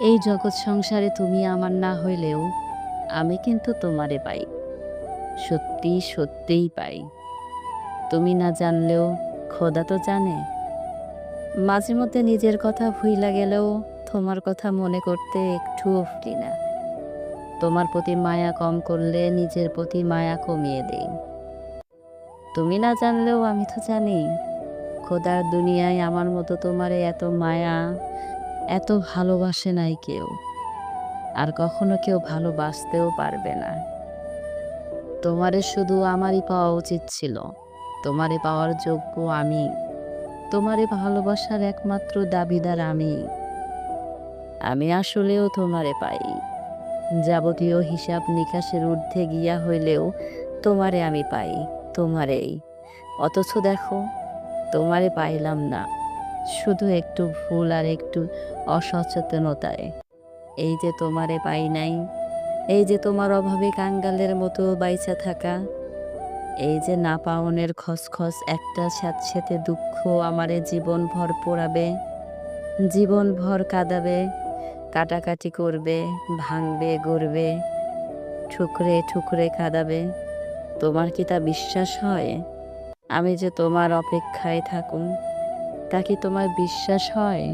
এই জগৎ সংসারে তুমি আমার না হইলেও আমি কিন্তু তোমারে পাই। সত্যি সত্যিই পাই। তুমি না জানলেও খোদা তো জানে। মাঝে মধ্যে নিজের কথা ভুইলা গেলেও তোমার কথা মনে করতে একটুও ফিরি না। তোমার প্রতি মায়া কম করলে নিজের প্রতি মায়া কমিয়ে দেই। তুমি না জানলেও আমি তো জানি, খোদার দুনিয়ায় আমার মতো তোমারে এত মায়া এত ভালোবাসে নাই কেউ। আর কখনো কেউ ভালোবাসতেও পারবে না। তোমারে শুধু আমারই পাওয়া উচিত ছিল। তোমারে পাওয়ার যোগ্য আমি। তোমারে ভালোবাসার একমাত্র দাবিদার আমি। আমি আসলেও তোমারে পাই। যাবতীয় হিসাব নিকাশের ঊর্ধ্বে গিয়া হইলেও তোমারে আমি পাই। তোমারেই। অথচ দেখো, তোমারে পাইলাম না। শুধু একটু ভুল আর একটু অসচেতনতায়। এই যে তোমারে পাই নাই, এই যে তোমার অভাবে কাঙ্গালের মতো বাইচা থাকা, এই যে না পাওনের খসখস একটা স্যাঁতস্যাঁতে দুঃখ আমারে জীবন ভর পোড়াবে জীবন ভর কাঁদাবে, কাটাকাটি করবে, ভাঙবে, গড়বে, ঠুকরে ঠুকরে কাঁদাবে। তোমার কি তা বিশ্বাস হয়? আমি যে তোমার অপেক্ষায় থাকুন তা কি তোমার বিশ্বাস হয়?